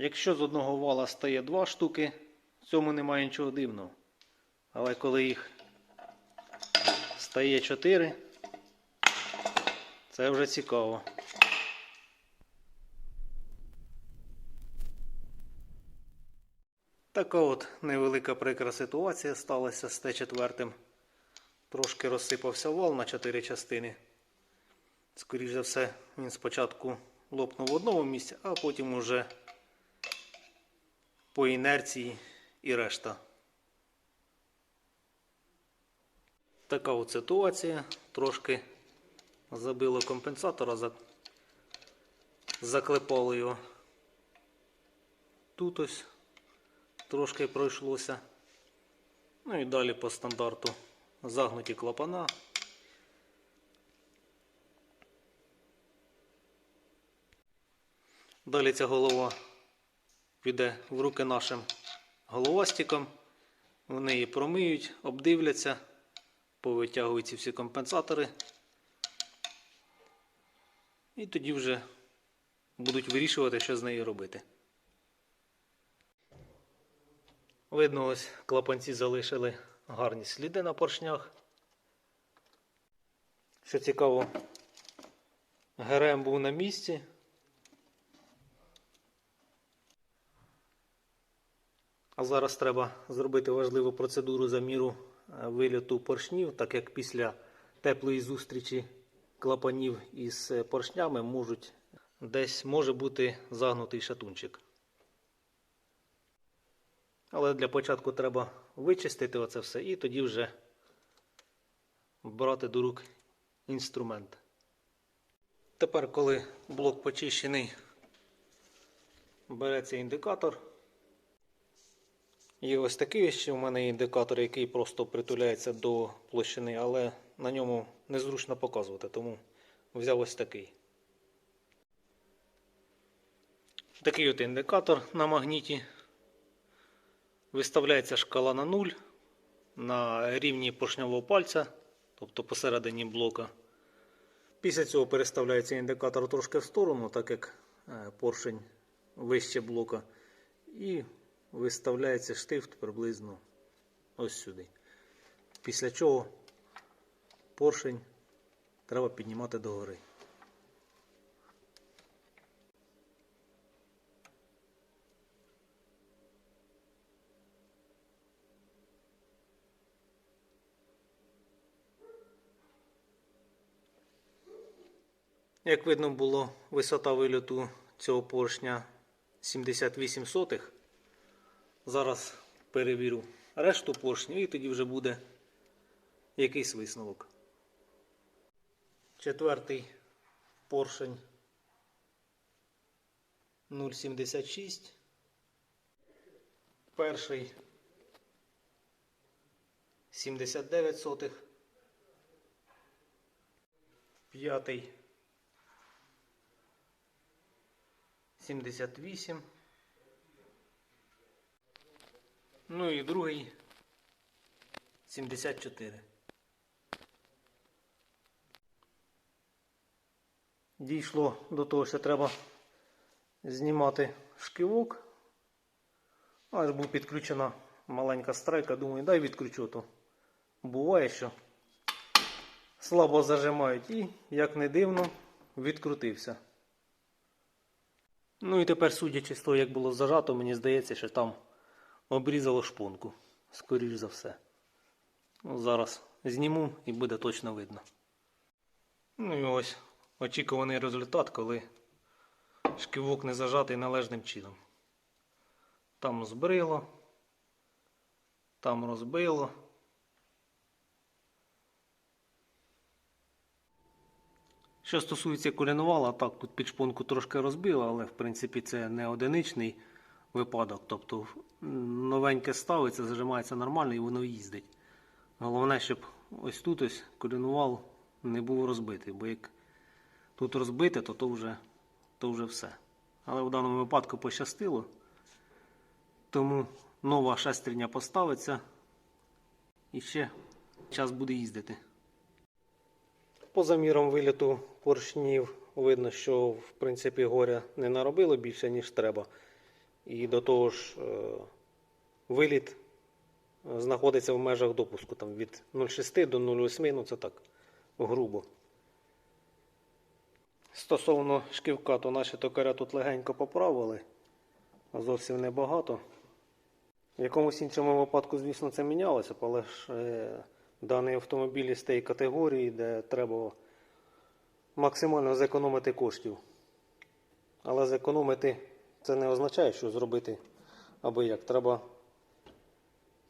Якщо з одного вала стає два штуки, в цьому немає нічого дивного. Але коли їх стає 4, це вже цікаво. Така от невелика прикра ситуація сталася з Т4. Трошки розсипався вал на 4 частини. Скоріше за все, він спочатку лопнув в одному місці, а потім уже по інерції і решта. Така от ситуація. Трошки забило компенсатора, за- заклепало його. Тут ось трошки пройшлося. Ну і далі по стандарту загнуті клапана. Далі ця голова піде в руки нашим головастикам. Вони її промиють, обдивляться, повитягують всі компенсатори. І тоді вже будуть вирішувати, що з нею робити. Видно, ось клапанці залишили гарні сліди на поршнях. Що цікаво, ГРМ був на місці. А зараз треба зробити важливу процедуру заміру е, вильоту поршнів, так як після теплої зустрічі клапанів із е, поршнями можуть десь може бути загнутий шатунчик. Але для початку треба вичистити оце все і тоді вже брати до рук інструмент. Тепер, коли блок почищений, береться індикатор. І ось такий ще у мене індикатор, який просто притуляється до площини, але на ньому незручно показувати, тому взяв ось такий. Такий от індикатор на магніті. Виставляється шкала на 0 на рівні поршневого пальця, тобто посередині блока. Після цього переставляється індикатор трошки в сторону, так як е, поршень вище блока. І виставляється штифт приблизно ось сюди. Після чого поршень треба піднімати догори. Як видно було, висота вильоту цього поршня 78 сотих. Зараз перевірю решту поршнів і тоді вже буде якийсь висновок. Четвертий поршень 0,76. Перший 79 сотих. П'ятий 78. Ну і другий 74. Дійшло до того, що треба знімати шківок. Аж був підключена маленька страйка. Думаю, дай відключу то. Буває, що слабо зажимають і, як не дивно, відкрутився. Ну і тепер, судячи з того, як було зажато, мені здається, що там обрізало шпунку, скоріш за все. Ну, зараз зніму і буде точно видно. Ну і ось очікуваний результат, коли шківок не зажатий належним чином. Там збрило, там розбило. Що стосується колінвала, так, тут під шпонку трошки розбило, але в принципі це не одиничний випадок. Тобто новеньке ставиться, зажимається нормально і воно їздить. Головне, щоб ось тут ось колінвал не був розбитий, бо як тут розбите, то, то, вже, то вже все. Але в даному випадку пощастило. Тому нова шестерня поставиться і ще час буде їздити. По замірам виліту поршнів видно, що в принципі горя не наробило більше, ніж треба. І до того ж, е, виліт е, знаходиться в межах допуску там, від 0,6 до 0,8, ну це так, грубо. Стосовно шківка, то наші токаря тут легенько поправили. Зовсім небагато. В якомусь іншому випадку, звісно, це мінялося, але ж е, даний автомобіль із тієї категорії, де треба максимально зекономити коштів. Але зекономити це не означає, що зробити або як. Треба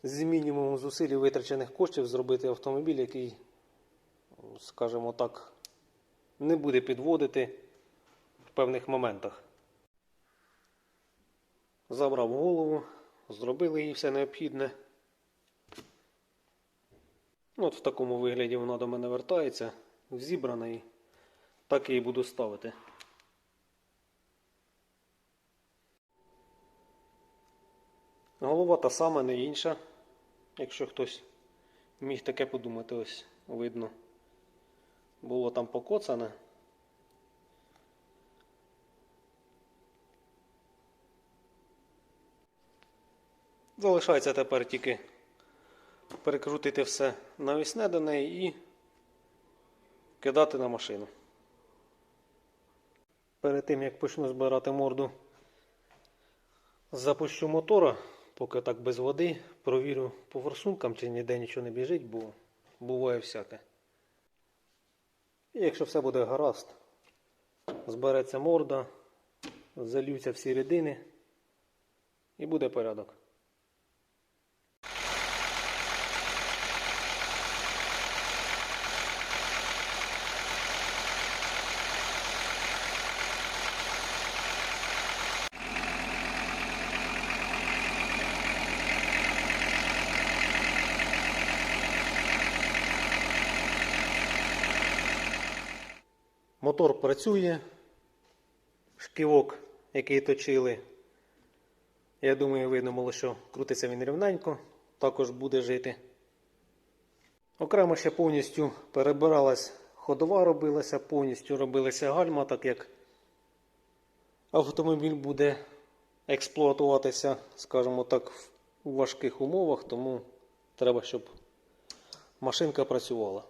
з мінімумом зусиль витрачених коштів зробити автомобіль, який, скажімо так, не буде підводити в певних моментах. Забрав голову, зробили їй все необхідне. От в такому вигляді вона до мене вертається, зібрана і так її буду ставити. Голова та сама, не інша. Якщо хтось міг таке подумати, ось видно. Було там покоцане. Залишається тепер тільки перекрутити все навісне до неї і кидати на машину. Перед тим як почну збирати морду, запущу мотора, поки так без води, провірю по форсункам, чи ніде нічого не біжить, бо буває всяке. І якщо все буде гаразд, збереться морда, залються всі рідини і буде порядок. Мотор працює, шківок, який точили. Я думаю, видно було, що крутиться він рівненько, також буде жити. Окремо ще повністю перебиралась ходова, робилася, повністю робилася гальма, так як автомобіль буде експлуатуватися, скажімо так, в важких умовах, тому треба, щоб машинка працювала.